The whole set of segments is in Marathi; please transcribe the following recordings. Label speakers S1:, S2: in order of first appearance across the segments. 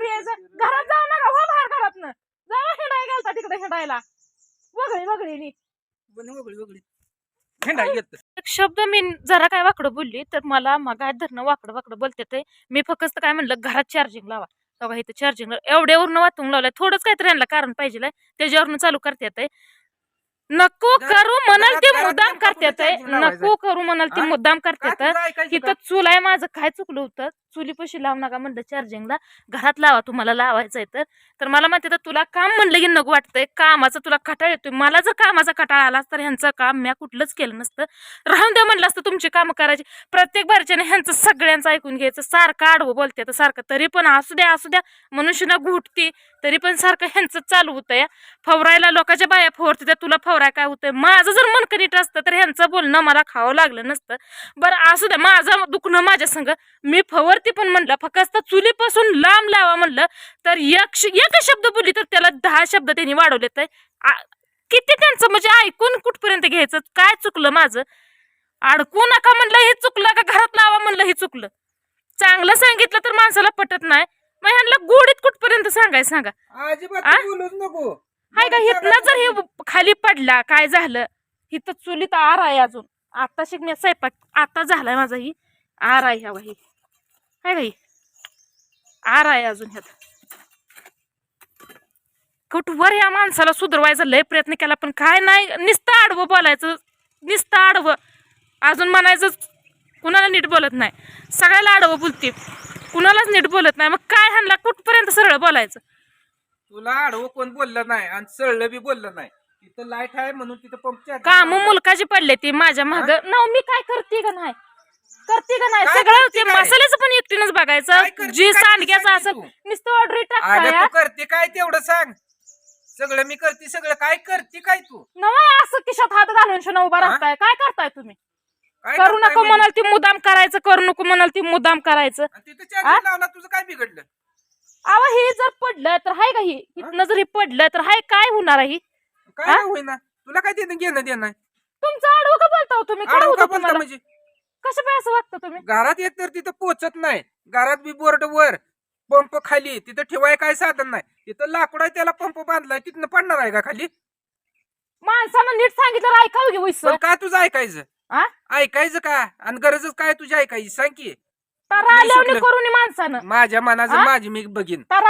S1: बी यायचं घरात जाऊ नका हो बाहेर घरातनं. जावा हिंडाय गेलता तिकडे हिंडायला. वगळी वगळी
S2: येत.
S1: शब्द मी जरा काय वाकडं बोलली तर मला मग धरणं वाकडं वाकडं बोलते ते. मी फक्त काय म्हणलं घरात चार्जिंग लावा. बघा इथं चार्जिंग एवढ्यावरनं वाचून लावलंय. थोडंच काहीतरी यांना कारण पाहिजे त्याच्यावरनं चालू करतात नको
S2: घरात-
S1: करू म्हणाल ते
S2: घरात
S1: मुद्दाम करतात
S2: लावायचं?
S1: नको करू म्हणाल ते? मुद्दाम करतात इथं? चूल आहे माझं काय चुकलं होतं? चुलीपाशी लावू नका म्हणलं चार्जिंगला घरात लावा तुम्हाला लावायचंय तर. तर मला माहिती तर तुला काम म्हणलं की नको वाटतंय. कामाचा तुला खटाळ येतोय. मला जर कामाचा खटाळ आला तर ह्यांचं काम म्या कुठलंच केलं नसतं. राहून द्या म्हणलं असतं तुमची कामं करायची. प्रत्येक बारच्याने ह्यांचं सगळ्यांचं ऐकून घ्यायचं. सारखं आडवं बोलते तर सारखं. तरी पण असू द्या असू द्या. मनुष्यना घुटते तरी पण सारखं ह्यांचं चालू होतं या फवरायला लोकांच्या बाया फवरते त्या तुला फवराय काय होतंय? माझं जर मन नीट असतं तर ह्यांचं बोलणं मला खावं लागलं नसतं. बरं असू द्या. माझं दुखणं माझ्या संग. मी फवर फवरती पण म्हणलं फक्त चुलीपासून लांब लावा म्हणलं तर एक शब्द बोलली तर त्याला दहा शब्द त्यांनी वाढवले तर किती त्यांचं म्हणजे ऐकून कुठपर्यंत घ्यायचं? काय चुकलं माझं? अडकू नका म्हणलं हे चुकलं का घरात लावा म्हणलं हे चुकलं. चांगलं सांगितलं तर माणसाला पटत नाही. मग ह्यांना गोडीत कुठपर्यंत सांगाय सांगा? हाय का हिथनं जर हे खाली पडला काय झालं? हिथं चुलीत आर आहे अजून. आता शिकण्या स्वयंपाक आता झालाय माझा ही. आर आहे ह्या ही. हाय का ही आर आहे अजून ह्यात. कुठवर ह्या माणसाला सुधरवायचा लय प्रयत्न केला पण काय नाही नुसतं आडवं बोलायचं. नुसतं आडवं. अजून म्हणायचं कुणाला नीट बोलत नाही. सगळ्याला आडवं बोलते कुणालाच नीट बोलत नाही. मग काय ह्यांना कुठपर्यंत सरळ बोलायचं?
S2: तुला आडवं कोण बोललं नाही आणि चळलं बी बोललं नाही. तिथं लाइट आहे म्हणून तिथं पंप
S1: काम मुलकाची पडले ती माझ्या माग. ना मी काय करते का नाही? करते का नाही?
S2: काय
S1: सगळं
S2: करते
S1: ते
S2: काय?
S1: मसाल्याचं पण एकटीनच
S2: काय
S1: बघायचं
S2: करते?
S1: जी
S2: काय
S1: सांडग्याचं
S2: सांगते
S1: असं
S2: तू?
S1: नुसतं ऑर्डर
S2: अगं
S1: टाकताय
S2: तू करते काय तेवढं सांग. सगळं मी करते सगळं काय करते काय तू?
S1: नवा असं किशात हात घालून शना उभा
S2: हा?
S1: राहताय. काय करताय तुम्ही?
S2: काय
S1: करू
S2: करताय
S1: नको
S2: म्हणजे?
S1: म्हणाल ती मुदाम करायचं करू नको म्हणाल ती मुदाम करायचं.
S2: आणि तिथं चार्जिंग लावला तुझं काय बिघडलं?
S1: अव हे जर पडलं तर हाय का ही? इथनं जर हे पडलं तर हाय काय होणार आहे ही?
S2: काय
S1: हा?
S2: होईना? तुला काय देणं घेणं देणं?
S1: तुमचं आडवं का बोलता हो तुम्ही? काय
S2: आडवं का
S1: होतं
S2: बोलता
S1: तुम्हाला.
S2: म्हणजे?
S1: कसं काय असं वागतं तुम्ही?
S2: घरात एक तर तिथं पोचत नाही. घरात बी बोर्ड वर पंप खाली तिथं ठेवाय काय साधन नाही. तिथं लाकूड आहे त्याला पंप बांधलाय तिथनं पडणार आहे का खाली?
S1: माणसानं नीट सांगितलं ऐकावं घे वैस.
S2: पण का तुझं ऐकायचं?
S1: आ?
S2: ऐकायचं का? आणि गरजच काय तुझी ऐकायची? सांग की.
S1: तर
S2: नाही.
S1: करून माणसानं.
S2: माझ्या मनाचं
S1: आ?
S2: माझी मी बघीन.
S1: तर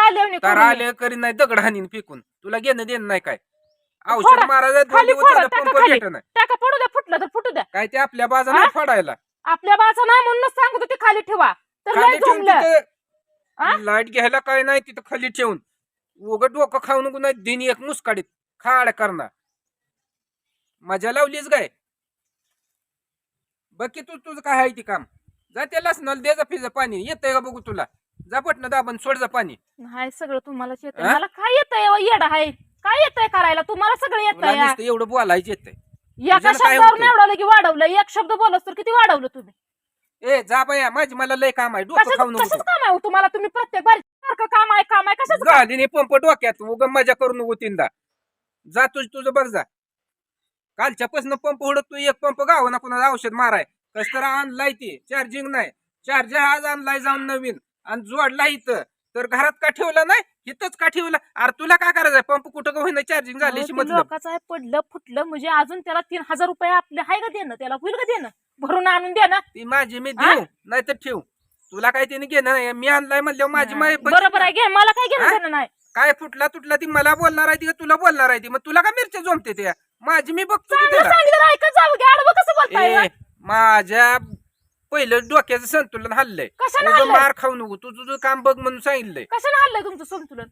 S1: करून.
S2: आले करी नाही दगड हानीन फेकून. तुला घेणं देणं नाही काय. औषध
S1: फोडा.
S2: मारायला दोन
S1: खाली
S2: दिवस
S1: फोडा,
S2: झालं
S1: टाका
S2: पंप
S1: खाली. टाका पडू द्या फुटलं तर फुटू द्या.
S2: काय ते आपल्या बाजा
S1: आ?
S2: नाही फोडायला.
S1: आपल्या बाचा नाही म्हणूनच सांगतो ते खाली ठेवा. तर लय
S2: खाली ठेवून
S1: जमलं. आ?
S2: तिथं लाइट घ्यायला काय नाही तिथं खाली ठेवून. उघड डोकं खाऊ नको नाही दिन एक मुसकाडीत. खाड करणार. मजा लावलीच काय? बघ की तू तुझं काय आहे ती काम. जा त्यालाच नल दे जा फिजा पाणी. येतंय का बघू तुला? जा पटणं दाबन सोड जा पाणी.
S1: नाही सगळं तुम्हालाच येतंय.
S2: आ?
S1: मला काय येतंय? येडा आहे. काय येतंय करायला? तुम्हाला सगळं
S2: तुला
S1: येतंय.
S2: नुसतं एवढं बोलायचं येतंय.
S1: एका
S2: तुझ्याला काय
S1: शब्दावर
S2: होतंय?
S1: की वाढवलं? एक शब्द बोलस तर किती वाढवलं तुम्ही?
S2: ए जा बाया माझी मला लय काम आहे डोकं
S1: कशाच
S2: नको
S1: काम आहे हो तुम्हाला? तुम्ही प्रत्येक बारी सारखं काम आहे काम आहे कशाच
S2: झाली पंप डोक्यात उग मजा करू नको तीनदा. जा तुझ तुझं बघ जा. कालच्यापासून पंप उडत तू एक पंप गाव ना कुणाला औषध माराय. कस तर आणलाय ते चार्जिंग नाही. चार्जर आज आणलाय जाऊन नवीन. आणि जोडला इथं. तर घरात का ठेवला नाही? इथंच का ठेवला? अरे तुला काय करायचंय? पंप कुठं का होईना? चार्जिंग
S1: लोकांचं आहे? पडलं फुटलं म्हणजे अजून त्याला तीन हजार रुपये आपले आहे का देणं? त्याला होईल का देणं? भरून आणून द्या ना.
S2: ती माझी मी? देऊ नाही तर ठेव तुला काय त्याने घेणं नाही? मी आणलाय म्हणल्यावर माझी माय
S1: बरोबर आहे घे. मला काय घेणं? देणं नाही?
S2: काय फुटला तुटला ती मला बोलणार आहे ती का तुला बोलणार आहे ती? मग तुला का मिरच्या जमते त्या? माझी मी बघतो की
S1: चांगलं
S2: त्याला.
S1: सांगितलं ऐकत जाऊ आडवं कसं बोलताय?
S2: ए माझ्या पहिलं डोक्याचं संतुलन हल्लंय.
S1: कशानं
S2: उगाच
S1: हल्लंय?
S2: मार खाऊ नको तू तुझं काम बघ म्हणून सांगितलंय.
S1: कशाने हल्लंय तुमचं संतुलन?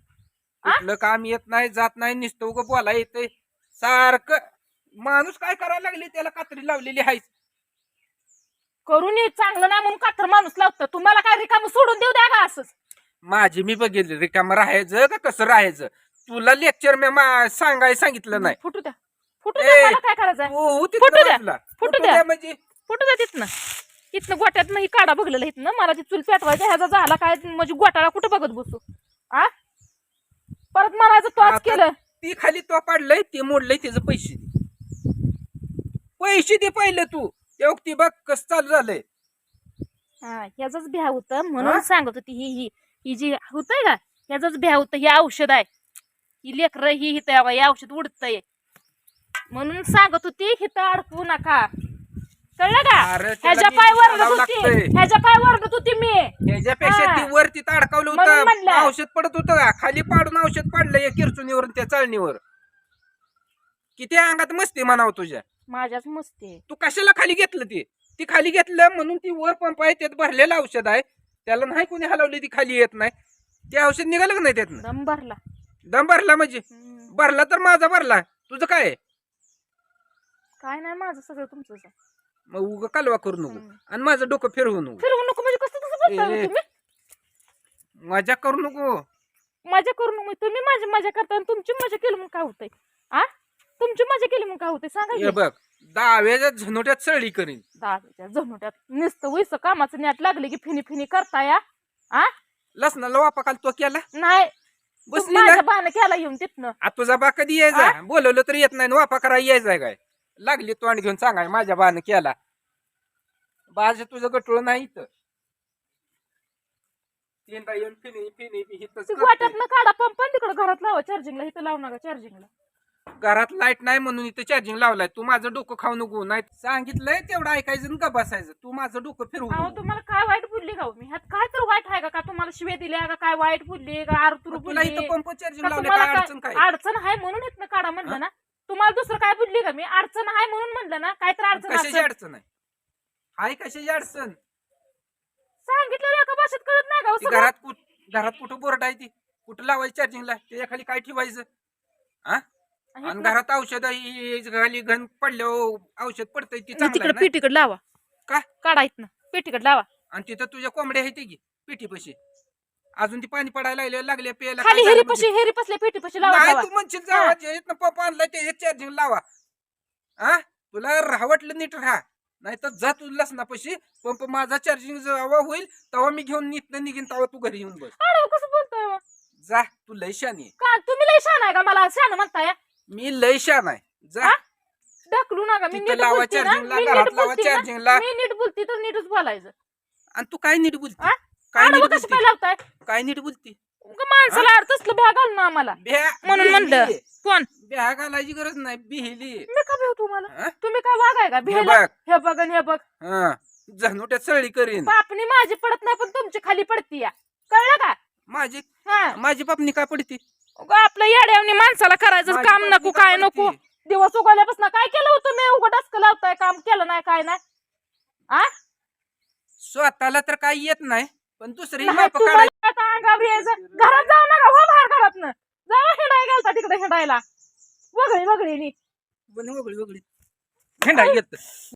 S1: आ?
S2: कुठलं काम येत नाही जात नाही नुसतं उगं बोला येतंय. सारखं माणूस काय करायला लागले त्याला कात्री लावलेली आहे
S1: करून ये चांगलं नाही म्हणून कातर माणूस लावतं. तुम्हाला काय रिकाम सोडून देऊ द्या का असंच.
S2: माझी मी बघितली रिकामं राहायचं का कसं राहायचं? तुला लेक्चर मी मा- सांगाय सांगितलं नाही.
S1: फुटू द्या. फुटू
S2: ए,
S1: द्या मला काय करायचंय.
S2: हो, तिथनं
S1: फुटू द्या. फुटू
S2: फुटू
S1: द्या.
S2: द्या. म्हणजे.
S1: फुटू द्या तिथनं. इथनं गोट्यात ही काढा बघलेलं इथनं मला ती चूल पेटवायची ह्याचा झाला काय म्हणजे गोटाळा कुठं बघत बसू? आ? परत मारायचं तोच
S2: आता
S1: केलं.
S2: ती खाली तो पाडलंय ते मोडलंय त्याचं पैसे दे. पैसे दे पहिलं तू. तेव्हा ती बघ कस चालू झालंय.
S1: हा ह्याच बिहा होतं म्हणून
S2: हा?
S1: सांगत होती ही ही ही जी होतंय का? ह्याच भ्या होतं हे औषध आहे. ही लेकरं ही हिथं हे औषध उडतंय. म्हणून सांगत होती हिथं अडकवू नका. कळलं का
S2: अरे त्याला
S1: ह्याच्या पाय
S2: चालावं
S1: होती
S2: लागतंय.
S1: ह्याच्या पाय वरडत होती मी
S2: ह्याच्यापेक्षा. ती वरती अडकवलं
S1: म्हणून
S2: होतं
S1: म्हणलं.
S2: औषध पडत होतं का खाली पाडून औषध पडलं या किरचुनीवर आणि त्या चाळणीवर किती अंगात मस्ती म्हणावं तुझ्या
S1: माझ्याच मस्ती.
S2: तू कशाला खाली घेतलं ती ती खाली घेतलं म्हणून ती वर पंप आहे त्यात भरलेलं औषध आहे त्याला नाही कोणी हलवली ती खाली येत नाही ते औषध निघालं का नाही त्यातनं
S1: दम भरला
S2: दम भरला म्हणजे
S1: हम्म.
S2: भरला तर माझा भरला तुझं काय आहे?
S1: काय नाही माझं सगळं तुमचंच आहे.
S2: मग उग कालवा करू नको. आणि माझं डोकं फिरवू नको.
S1: फिरवू नको म्हणजे कसं तसं
S2: ए,
S1: हो तुम्ही
S2: मजा करू नको.
S1: मजा करू नको. तुम्ही माझी मजा करता आणि तुमची मजा केली म्हणून काय होतंय? आ? तुमची मजा केली म्हणून काय होतंय? सांगा
S2: हे
S1: की.
S2: बघ दहाव्याच्या झनोट्यात सळी करीन.
S1: दादाच्या जमोट्यात नुसतं वैस कामाचं नेट लागले की फिनी फिनी करता या. आ?
S2: लसणाला वापा काल तो केला?
S1: नाही. तू
S2: बसली
S1: माझ्या बाण केला येऊन तिथनं.
S2: आ तुझा बा कधी यायचा. बोलवलं तर येत नाही वापा करा यायचा काय? लागली तोंड घेऊन सांगाय माझ्या बानं केला. बाज तुझं गटोळ नाही इथं. तीनदा येऊन फिनी फिनी इथंच
S1: ती
S2: करतोय.
S1: वाट्यात काढा पंप तिकडे घरात लावा चार्जिंगला इथं लावू नका चार्जिंगला
S2: घरात लाइट नाही म्हणून इथं चार्जिंग लावलाय. तू माझं डोकं खाऊ नको नाही सांगितलंय तेवढं ऐकायचं का बसायचं तू माझं डोकं फिरवू
S1: अहो
S2: नको.
S1: तुम्हाला काय वाईट बोलली का हो मी? ह्यात काय तर वाईट आहे का? का तुम्हाला शिवे दिल्या का? काय वाईट बोलली का? आरतुर
S2: तुला
S1: बोलली
S2: इथं पंप चार्जिंग
S1: का
S2: लावले
S1: तुम्हाला
S2: काय अडचण
S1: काय?
S2: काय
S1: अडचण आहे म्हणून इथनं काढा म्हणलं ना? तुम्हाला दुसरं काय बोलली का? मी अडचण आहे म्हणून म्हणलं ना काय तर अडचण
S2: कशाची
S1: असेल.
S2: अडचण आहे? हाय कशाची अडचण?
S1: सांगितलं एका भाषेत कळत नाही का हो
S2: ती
S1: सगळं?
S2: घरात कुठ घरात कुठं बोर्ड आहे ती? कुठं लावायची चार्जिंगला त्याच्याखाली काय ठेवायचं? हा आणि घरात औषध खाली घन पडल्यावर औषध पडतंय ती
S1: तिकडे
S2: ना?
S1: पेटीकडे लावा.
S2: का?
S1: काढा इथनं पेटीकडे लावा.
S2: आणि तिथं तुझ्या कोंबड्या आहेत की? पिठी पशी अजून ती पाणी पडायला लागले लागले प्यायला
S1: खाली
S2: काय
S1: हेरी
S2: झालं
S1: पशी हेरी पसल्या पेटी पशी लावा
S2: नाही
S1: लावा.
S2: तू म्हणशील जावा इथनं पंप आणलाय ते चार्जिंग लावा हा तुला राहवटलं नीट राहा नाही तर जा तू लसणापाशी पंप माझा चार्जिंग जेव्हा होईल तेव्हा मी घेऊन निघणं निघीन तेव्हा तू घरी येऊन बस
S1: कसं बोलतोय?
S2: जा तू लय शानी आहे.
S1: का तुम्ही लय शान आहे का मला शान म्हणताय
S2: मी लय शान आहे जा
S1: हा? ढकलू नका मी
S2: तिथं
S1: नीट
S2: लावा
S1: बोलते ना
S2: charging ला,
S1: मी
S2: घरात
S1: नीट
S2: लावा
S1: बोलते ना.
S2: charging ला.
S1: मी नीट बोलते तर नीटच बोलायचं
S2: आणि तू काय नीट बोलती
S1: हा?
S2: काय
S1: आडवं
S2: नीट
S1: कसं
S2: बोलती?
S1: काय लावताय?
S2: काय नीट बोलती?
S1: उगा माणसाला अर्थ असलं भ्या घाल ना आम्हाला म्हणून म्हणलं
S2: बिहिली.
S1: कोण?
S2: भ्या घालायची गरज नाही बिहिली
S1: मी का भेव तुम्हाला?
S2: हा?
S1: तुम्ही काय वागाय का? भेला?
S2: बघ.
S1: हे बघ आणि हे बघ.
S2: हा. झनोट्यात सळी करीन.
S1: पापणी माझी पडत नाही पण तुमची खाली पडती या. कळलं का?
S2: माझी?
S1: हा.
S2: माझी पापणी काय पडती?
S1: उगा आपलं येड्यावनी माणसाला करायचं
S2: माझी
S1: काम नको
S2: का
S1: काय
S2: पडती?
S1: नको. दिवस उगवल्यापासून काय केलं होतं मी? उघड डस्क लावताय काम केलं नाही काय नाही. आ?
S2: स्वतःला तर काही येत नाही. पण दुसरी
S1: नाही,
S2: माप
S1: तुम्हाला
S2: काढायची.
S1: आता अंगावर यायचं घरात जाऊ नका हो बाहेर घरात जावा हिंडाय गेलता तिकडे हिंडायला. वगळी वगळी
S2: वगळी वगळी. हिंडा येत.